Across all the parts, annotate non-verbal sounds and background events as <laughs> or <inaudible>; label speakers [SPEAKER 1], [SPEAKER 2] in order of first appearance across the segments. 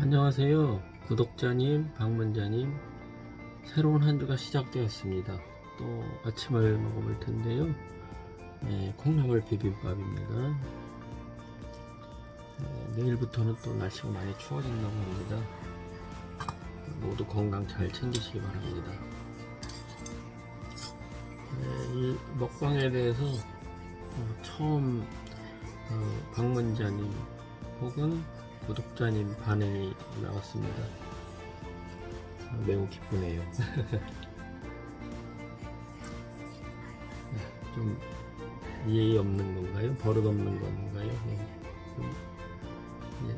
[SPEAKER 1] 안녕하세요. 구독자님, 방문자님. 새로운 한 주가 시작되었습니다. 또 아침을 먹어볼 텐데요. 네, 콩나물 비빔밥입니다. 네, 내일부터는 또 날씨가 많이 추워진다고 합니다. 모두 건강 잘 챙기시기 바랍니다. 네, 이 먹방에 대해서 어, 처음 어, 방문자님 혹은 구독자님 반응이 나왔습니다. 아, 매우 기쁘네요. <laughs> 좀 예의 없는 건가요? 버릇 없는 건가요? 네. 좀, 네.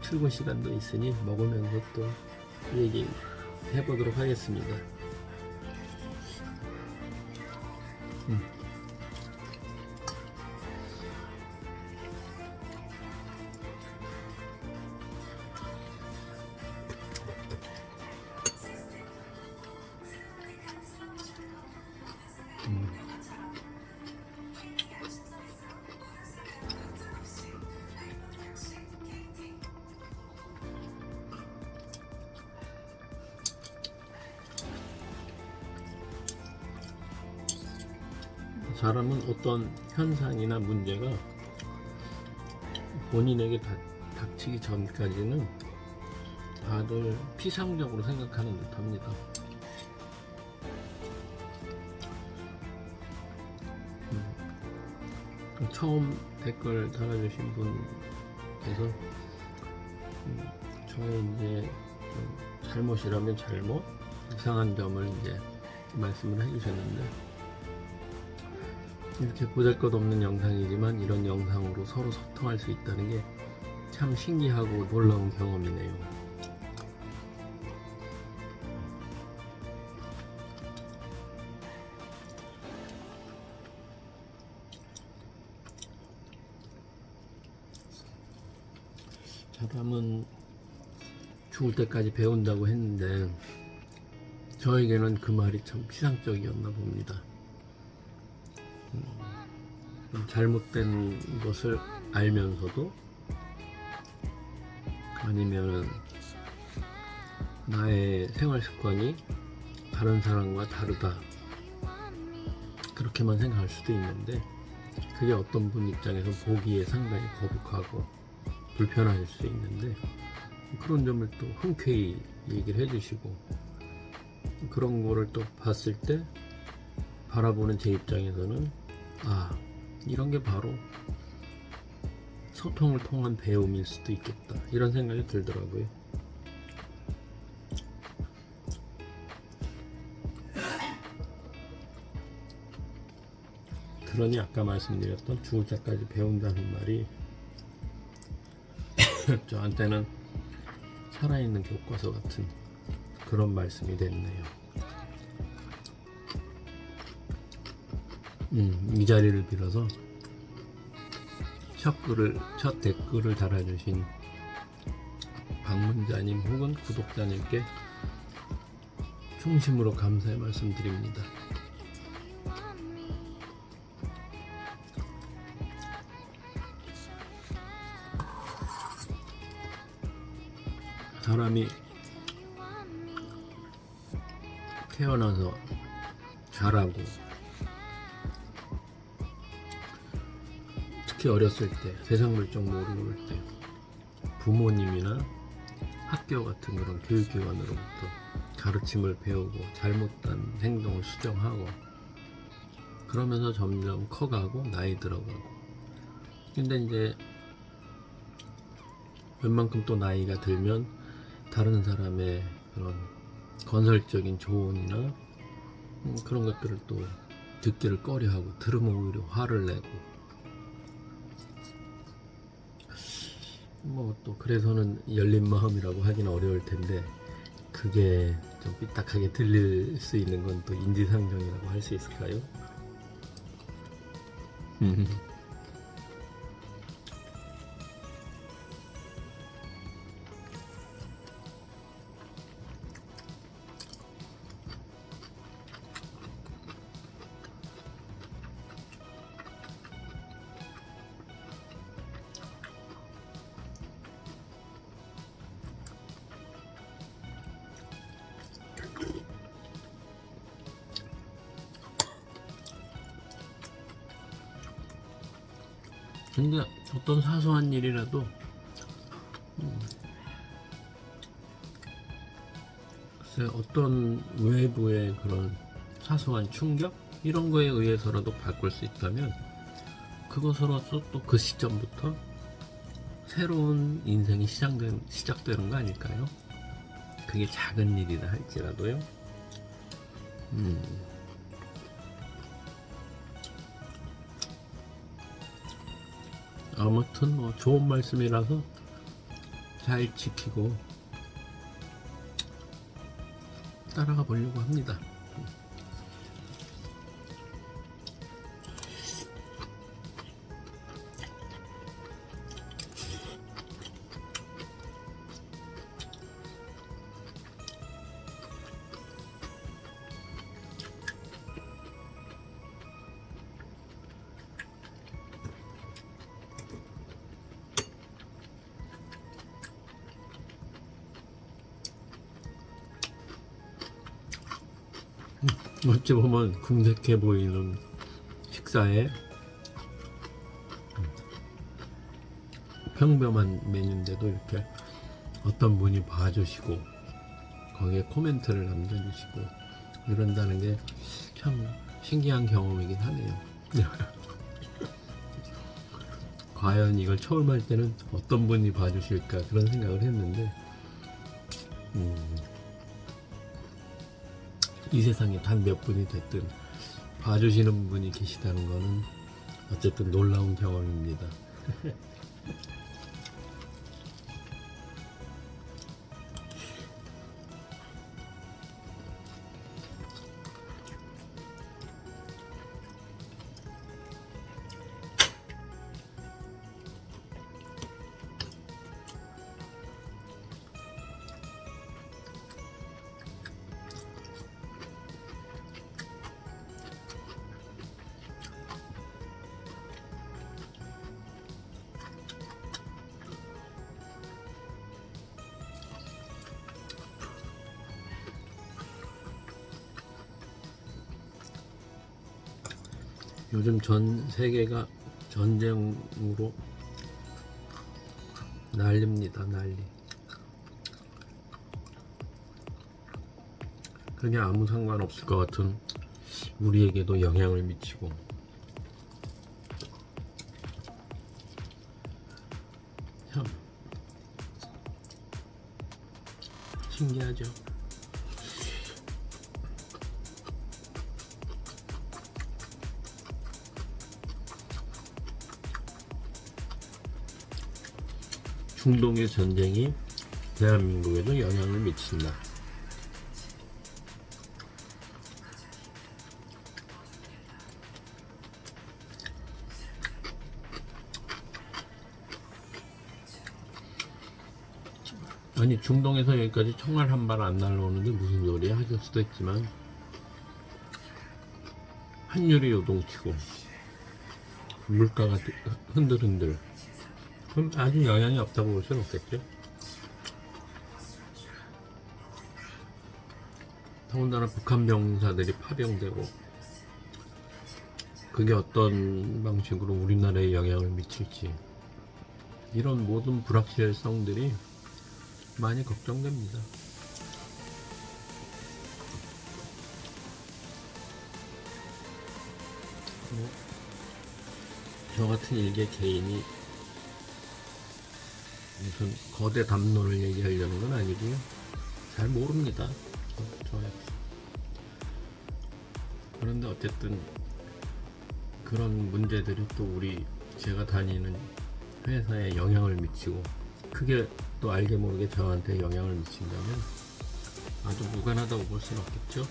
[SPEAKER 1] 출근 시간도 있으니 먹으면서 또 얘기 해 보도록 하겠습니다. 음. 사람은 어떤 현상이나 문제가 본인에게 닥, 닥치기 전까지는 다들 피상적으로 생각하는 듯 합니다. 음, 처음 댓글 달아주신 분께서 음, 저의 이제 좀 잘못이라면 잘못, 이상한 점을 이제 말씀을 해주셨는데 이렇게 보잘것없는 영상이지만 이런 영상으로 서로 소통할 수 있다는 게 참 신기하고 놀라운 경험이네요. 사람은 죽을 때까지 배운다고 했는데 저에게는 그 말이 참 피상적이었나 봅니다. 좀 잘못된 것을 알면서도 아니면 나의 생활 습관이 다른 사람과 다르다. 그렇게만 생각할 수도 있는데 그게 어떤 분 입장에서 보기에 상당히 거북하고 불편할 수 있는데 그런 점을 또 흔쾌히 얘기를 해주시고 그런 거를 또 봤을 때 바라보는 제 입장에서는 아 이런 게 바로 소통을 통한 배움일 수도 있겠다 이런 생각이 들더라고요. 그러니 아까 말씀드렸던 죽을 때까지 배운다는 말이 <laughs> 저한테는 살아있는 교과서 같은 그런 말씀이 됐네요. 음, 이 자리를 빌어서 첫 글을 첫 댓글을 달아주신 방문자님 혹은 구독자님께 충심으로 감사의 말씀드립니다. 사람이 태어나서 자라고 특히 어렸을 때 세상 물정 모를 때 부모님이나 학교 같은 그런 교육기관으로부터 가르침을 배우고 잘못된 행동을 수정하고 그러면서 점점 커가고 나이 들어가고. 근데 이제 웬만큼 또 나이가 들면 다른 사람의 그런 건설적인 조언이나 음, 그런 것들을 또 듣기를 꺼려하고 들으면 오히려 화를 내고 뭐 또 그래서는 열린 마음이라고 하기는 어려울 텐데 그게 좀 삐딱하게 들릴 수 있는 건 또 인지상정이라고 할 수 있을까요? 근데 어떤 사소한 일이라도 음, 어떤 외부의 그런 사소한 충격 이런 거에 의해서라도 바꿀 수 있다면 그것으로서 또 그 시점부터 새로운 인생이 시작된, 시작되는 거 아닐까요? 그게 작은 일이다 할지라도요. 음. 아무튼 뭐 좋은 말씀이라서 잘 지키고 따라가 보려고 합니다. 어찌 보면 궁색해 보이는 식사에 평범한 메뉴인데도 이렇게 어떤 분이 봐주시고 거기에 코멘트를 남겨주시고 이런다는 게 참 신기한 경험이긴 하네요. <laughs> 과연 이걸 처음 할 때는 어떤 분이 봐주실까 그런 생각을 했는데 음, 이 세상에 단 몇 분이 됐든 봐주시는 분이 계시다는 거는 어쨌든 놀라운 경험입니다. <laughs> 요즘 전 세계가 전쟁으로 난립니다, 난리. 그냥 아무 상관없을 것 같은 우리에게도 영향을 미치고 참 신기하죠. 중동의 전쟁이 대한민국에도 영향을 미친다. 아니 중동에서 여기까지 총알 한 발 안 날라오는데 무슨 소리야? 하실 수도 있지만. 환율이 요동치고 물가가 흔들흔들 그럼 아주 영향이 없다고 볼 수는 없겠죠. 더군다나 북한 병사들이 파병되고 그게 어떤 방식으로 우리나라에 영향을 미칠지 이런 모든 불확실성들이 많이 걱정됩니다. 뭐, 저 같은 일개 개인이 무슨 거대 담론을 얘기하려는 건 아니고요. 잘 모릅니다. 저, 저 그런데 어쨌든 그런 문제들이 또 우리 제가 다니는 회사에 영향을 미치고 크게 또 알게 모르게 저한테 영향을 미친다면 아주 무관하다고 볼 수는 없겠죠.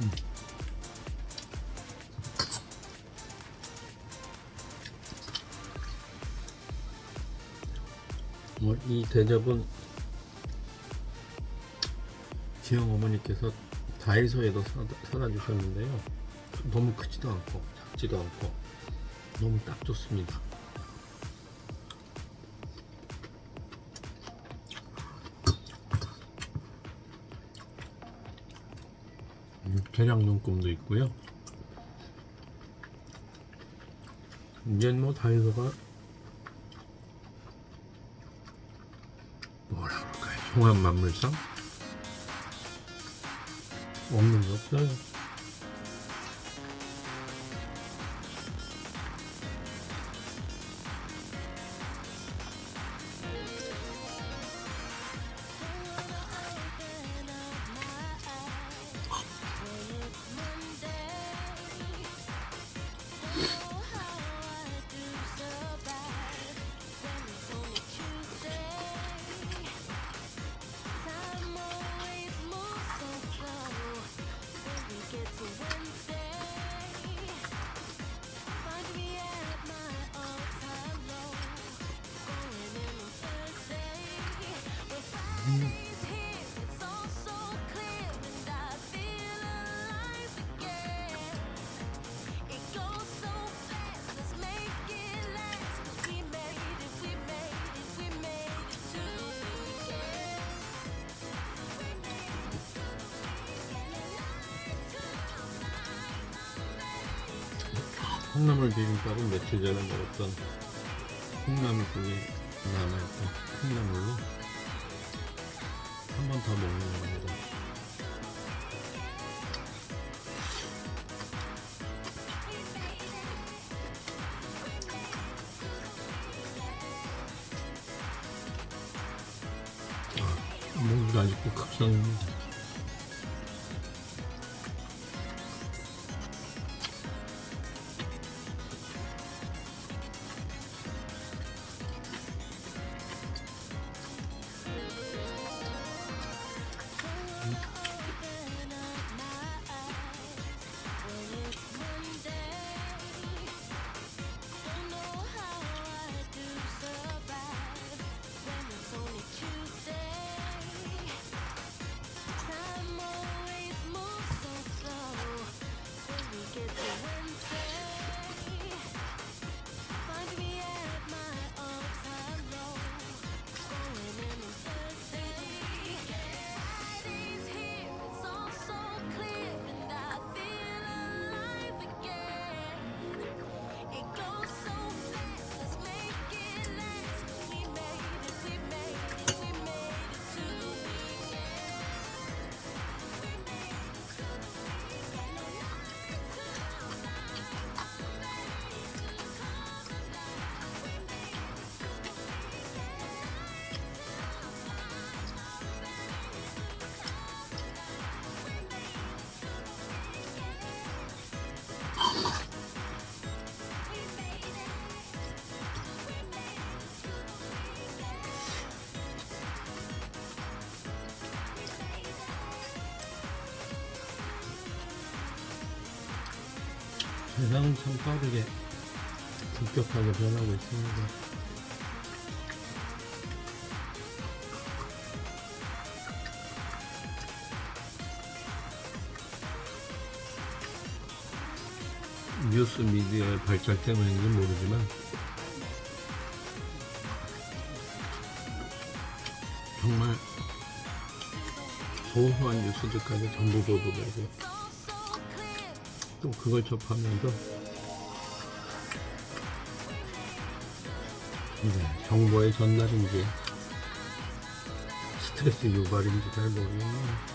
[SPEAKER 2] 음. 뭐, 이 대접은 지영 어머니께서 다이소에도 사다, 사다 주셨는데요. 너무 크지도 않고 작지도 않고 너무 딱 좋습니다. 음, 계량 눈금도 있고요. 이젠 뭐 다이소가 뭐라 그럴까요? 종합 만물상 없는 게 없어요. 콩나물 비빔밥은 며칠 전에 먹었던 콩나물국이 남아있던 콩나물로 한 번 더 먹는 겁니다. 아, 목이 아직도 급상입니다. 세상은 참 빠르게 급격하게 변하고 있습니다. 뉴스 미디어의 발달 때문인지 모르지만 정말 소소한 뉴스들까지 전부 보도되고 또 그걸 접하면서 이제 정보의 전달인지 스트레스 유발인지 잘 모르겠네요.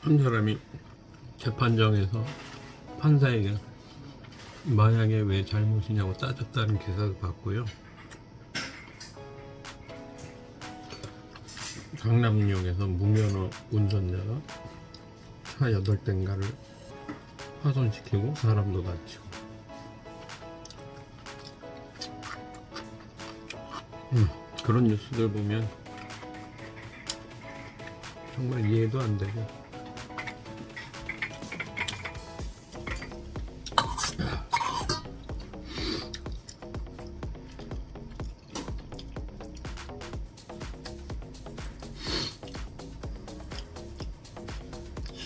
[SPEAKER 2] 한 사람이
[SPEAKER 1] 재판정에서 판사에게 마약에 왜 잘못이냐고 따졌다는 기사도 봤고요. 강남역에서 무면허 운전자가 차 8대인가를 파손시키고 사람도 다치고 음, 그런 뉴스들 보면 정말 이해도 안 되고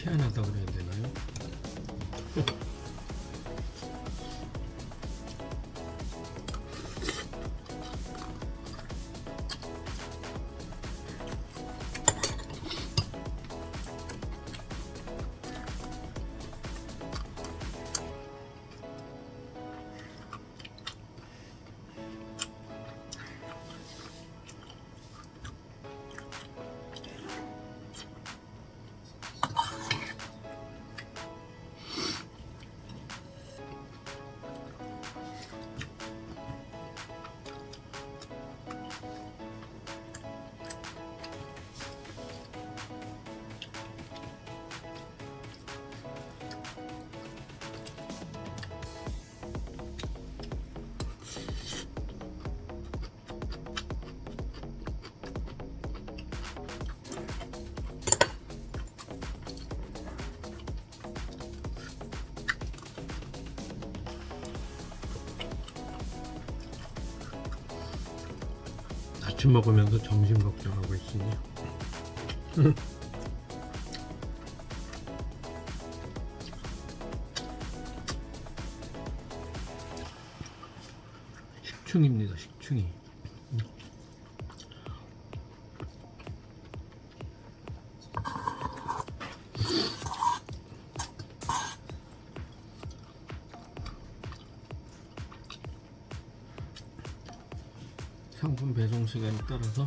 [SPEAKER 1] 희한하다 그 아침 먹으면서 점심 걱정하고 있으니. <laughs> 식충입니다 식충이 시간에 따라서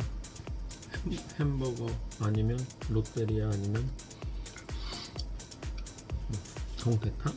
[SPEAKER 1] 햄- 햄버거 아니면 롯데리아 아니면 뭐 동태탕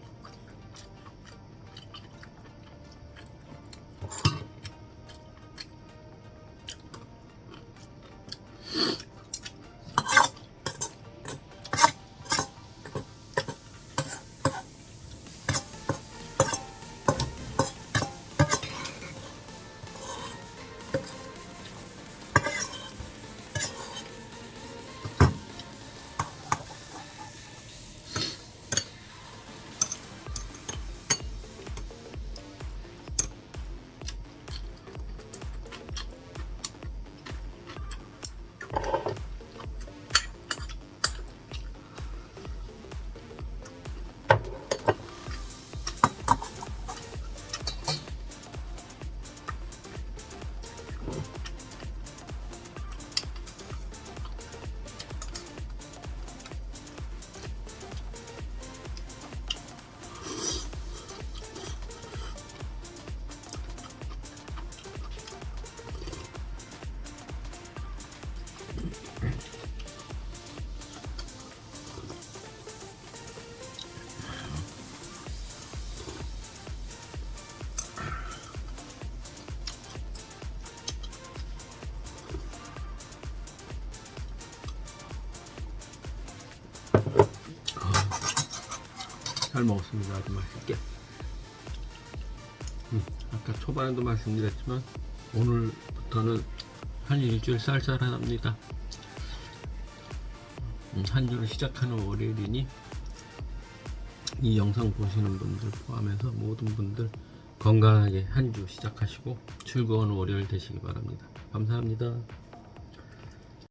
[SPEAKER 1] 잘 먹었습니다. 아주 맛있게. 음, 아까 초반에도 말씀드렸지만 오늘부터는 한 일주일 쌀쌀합니다. 음, 한 주를 시작하는 월요일이니 이 영상 보시는 분들 포함해서 모든 분들 건강하게 한 주 시작하시고 즐거운 월요일 되시기 바랍니다. 감사합니다.